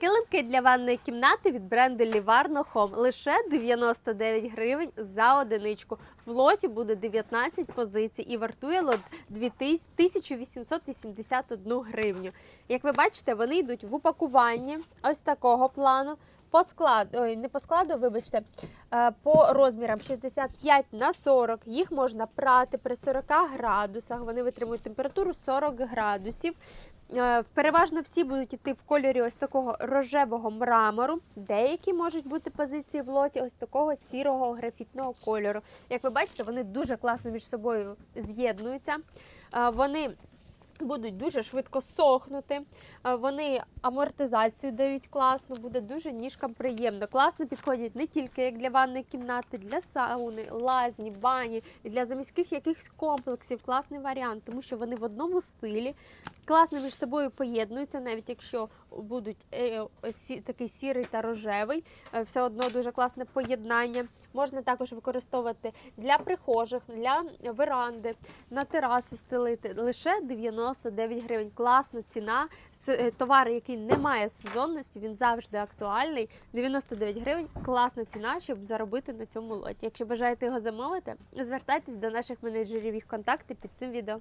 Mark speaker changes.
Speaker 1: Килимки для ванної кімнати від бренду Livarno Home лише 99 гривень за одиничку. В лоті буде 19 позицій і вартує лот 1881 гривню. Як ви бачите, вони йдуть в упакуванні ось такого плану. По складу, ой, не по складу, вибачте, е, по розмірам 65 на 40. Їх можна прати при 40 градусах. Вони витримують температуру 40 градусів. Е, Переважно всі будуть йти в кольорі ось такого рожевого мрамору. Деякі можуть бути позиції в лоті ось такого сірого графітного кольору. Як ви бачите, вони дуже класно між собою з'єднуються. Е, Вони будуть дуже швидко сохнути. Е, Вони амортизацію дають класно, буде дуже ніжкам приємно. Класно підходять не тільки як для ванної кімнати, для сауни, лазні, бані, і для заміських якихось комплексів. Класний варіант, тому що вони в одному стилі класно між собою поєднуються, навіть якщо будуть е, сі- такий сірий та рожевий, е, все одно дуже класне поєднання. Можна також використовувати для прихожих, для веранди, на терасу стелити лише 99 гривень. Класна ціна. Е, Товар, який не має сезонності, він завжди актуальний. 99 гривень класна ціна, щоб заробити на цьому лоті. Якщо бажаєте його замовити, звертайтесь до наших менеджерів. Їх контакти під цим відео.